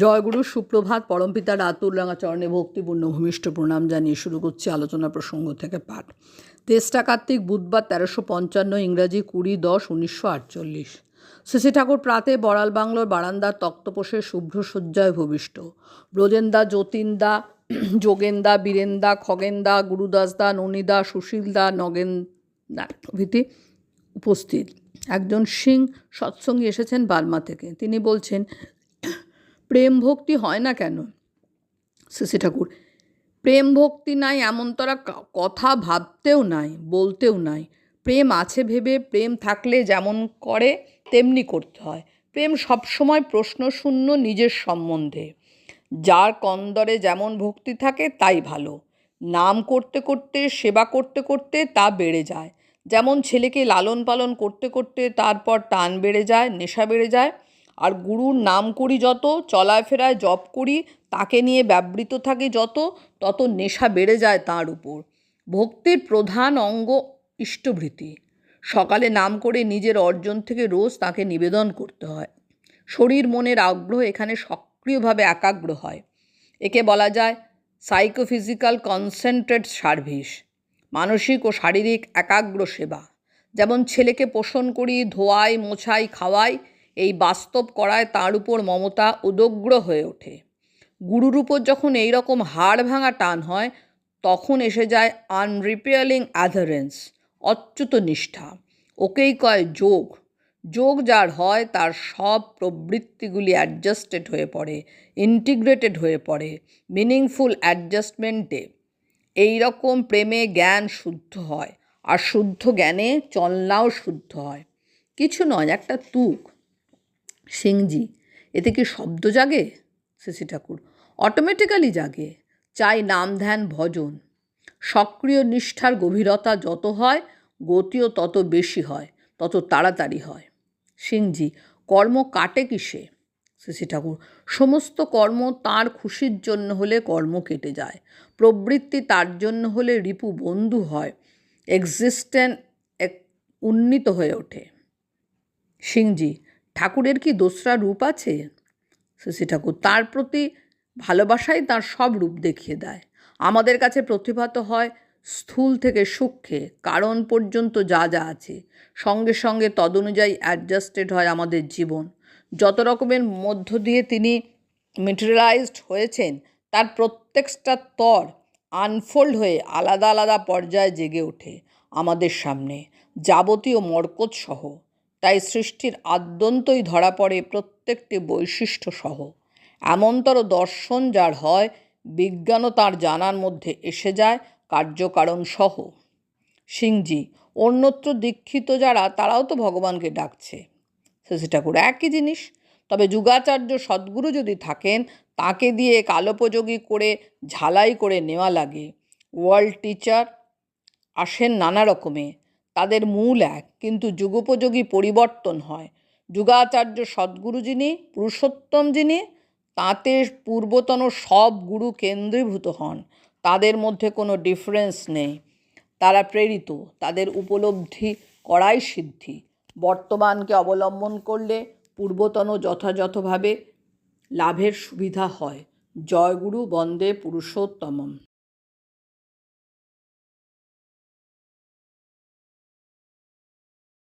জয়গুরু, সুপ্রভাত, পরমপিতা, রাতুলরাঙা চরণে ভক্তিপূর্ণ ভূমিষ্ঠ প্রণাম জানিয়ে শুরু করছি আলোচনা প্রসঙ্গ থেকে পাঠ। তেসরা কার্তিক বুধবার তেরোশো পঞ্চান্ন ইংরাজি কুড়ি দশ উনিশশো আটচল্লিশ। শ্রী ঠাকুর প্রাতে বড়াল বাংলোর বারান্দার তক্তপোষে শুভ্র সজ্জায় ভূমিষ্ঠ। ব্রজেন্দা, যতীনদা, যোগেন্দা, বীরেন্দা, খগেন্দা, গুরুদাসদা, ননিদা, সুশীলদা নগেন্দা প্রভৃতি উপস্থিত। একজন সিং সৎসঙ্গী এসেছেন বার্মা থেকে। তিনি বলছেন প্রেম ভক্তি হয় না কেন? শ্রী ঠাকুর প্রেম ভক্তি নাই এমন তারা কথা ভাবতেও নাই, বলতেও নাই। প্রেম আছে ভেবে, প্রেম থাকলে যেমন করে, তেমনি করতে হয়। প্রেম সবসময় প্রশ্নশূন্য নিজের সম্বন্ধে। যার কন্দরে যেমন ভক্তি থাকে, তাই ভালো। নাম করতে করতে, সেবা করতে করতে তা বেড়ে যায়। যেমন ছেলেকে লালন পালন করতে করতে তারপর টান বেড়ে যায়, নেশা বেড়ে যায় আর গুরুর নাম করি যত, চলায় ফেরায় জপ করি, তাকে নিয়ে ব্যবহৃত থাকে যত, তত নেশা বেড়ে যায় তার উপর। ভক্তির প্রধান অঙ্গ ইষ্টভৃতি। সকালে নাম করে নিজের অর্জন থেকে রোজ তাকে নিবেদন করতে হয়। শরীর মনের আগ্রহ এখানে সক্রিয়ভাবে একাগ্র হয়। একে বলা যায় সাইকোফিজিক্যাল কনসেন্ট্রেট সার্ভিস মানসিক ও শারীরিক একাগ্র সেবা। যেমন ছেলেকে পোষণ করি, ধোয়াই, মোছাই, খাওয়াই এই বাস্তব করায় তার উপর মমতা উদগ্র হয়ে ওঠে। গুরুর উপর যখন এই রকম হাড় ভাঙা টান হয়, তখন এসে যায় আনরিপেয়ারিং অ্যাধারেন্স অচ্যুত নিষ্ঠা। ওকেই কয় যোগ। যোগ যার হয়, তার সব প্রবৃত্তিগুলি অ্যাডজাস্টেড হয়ে পড়ে ইন্টিগ্রেটেড হয়ে পড়ে মিনিংফুল অ্যাডজাস্টমেন্টে এই রকম প্রেমে জ্ঞান শুদ্ধ হয়, আর শুদ্ধ জ্ঞানে চলনাও শুদ্ধ হয়। কিছু নয়, একটা তুক। সিংজি, এতে কি শব্দ জাগে? শ্রী ঠাকুর অটোমেটিক্যালি জাগে। চাই নাম ধ্যান ভজন। সক্রিয় নিষ্ঠার গভীরতা যত হয়, গতিও তত বেশি হয়, তত তাড়াতাড়ি হয়। সিংজি, কর্ম কাটে কিসে? শ্রী ঠাকুর, সমস্ত কর্ম তার খুশির জন্য হলে কর্ম কেটে যায়। প্রবৃত্তি তার জন্য হলে রিপু বন্ধু হয়। এক্সিস্টেন্ট এক, উন্নীত হয়ে ওঠে। সিংজি ঠাকুরের কি দোসরা রূপ আছে? শশী ঠাকুর, তার প্রতি ভালোবাসাই তার সব রূপ দেখিয়ে দেয়। আমাদের কাছে প্রতিভাত হয় স্থূল থেকে সূক্ষ্মে, কারণ পর্যন্ত যা যা আছে। সঙ্গে সঙ্গে তদনুযায়ী অ্যাডজাস্টেড হয় আমাদের জীবন। যত রকমের মধ্য দিয়ে তিনি মেটেরিয়ালাইজড হয়েছেন, তার প্রত্যেকটা স্তর আনফোল্ড হয়ে আলাদা আলাদা পর্যায়ে জেগে ওঠে আমাদের সামনে। যাবতীয় মর্কত সহ তাই সৃষ্টির আদ্যন্তই ধরা পড়ে প্রত্যেকটি বৈশিষ্ট্য সহ। এমনতর দর্শন যার হয়, বিজ্ঞানও তার জানার মধ্যে এসে যায়, কার্যকারণ সহ। সিংজি, অন্যত্র দীক্ষিত যারা, তারাও তো ভগবানকে ডাকছে। শশী ঠাকুর, একই জিনিস। তবে যুগাচার্য সদ্গুরু যদি থাকেন, তাকে দিয়ে কালোপযোগী করে, ঝালাই করে নেওয়া লাগে। ওয়ার্ল্ড টিচার আসেন নানা রকমে। তাদের মূল এক। কিন্তু যুগোপযোগী পরিবর্তন হয়। যুগাচার্য সদ্গুরু যিনি পুরুষোত্তম যিনি তাতে পূর্বতন সব গুরু কেন্দ্রীভূত হন। তাদের মধ্যে কোনো ডিফারেন্স নেই। তারা প্রেরিত, তাদের উপলব্ধি করাই সিদ্ধি। বর্তমানকে অবলম্বন করলে পূর্বতন যথাযথভাবে লাভের সুবিধা হয়। জয়গুরু বন্দে পুরুষোত্তমম।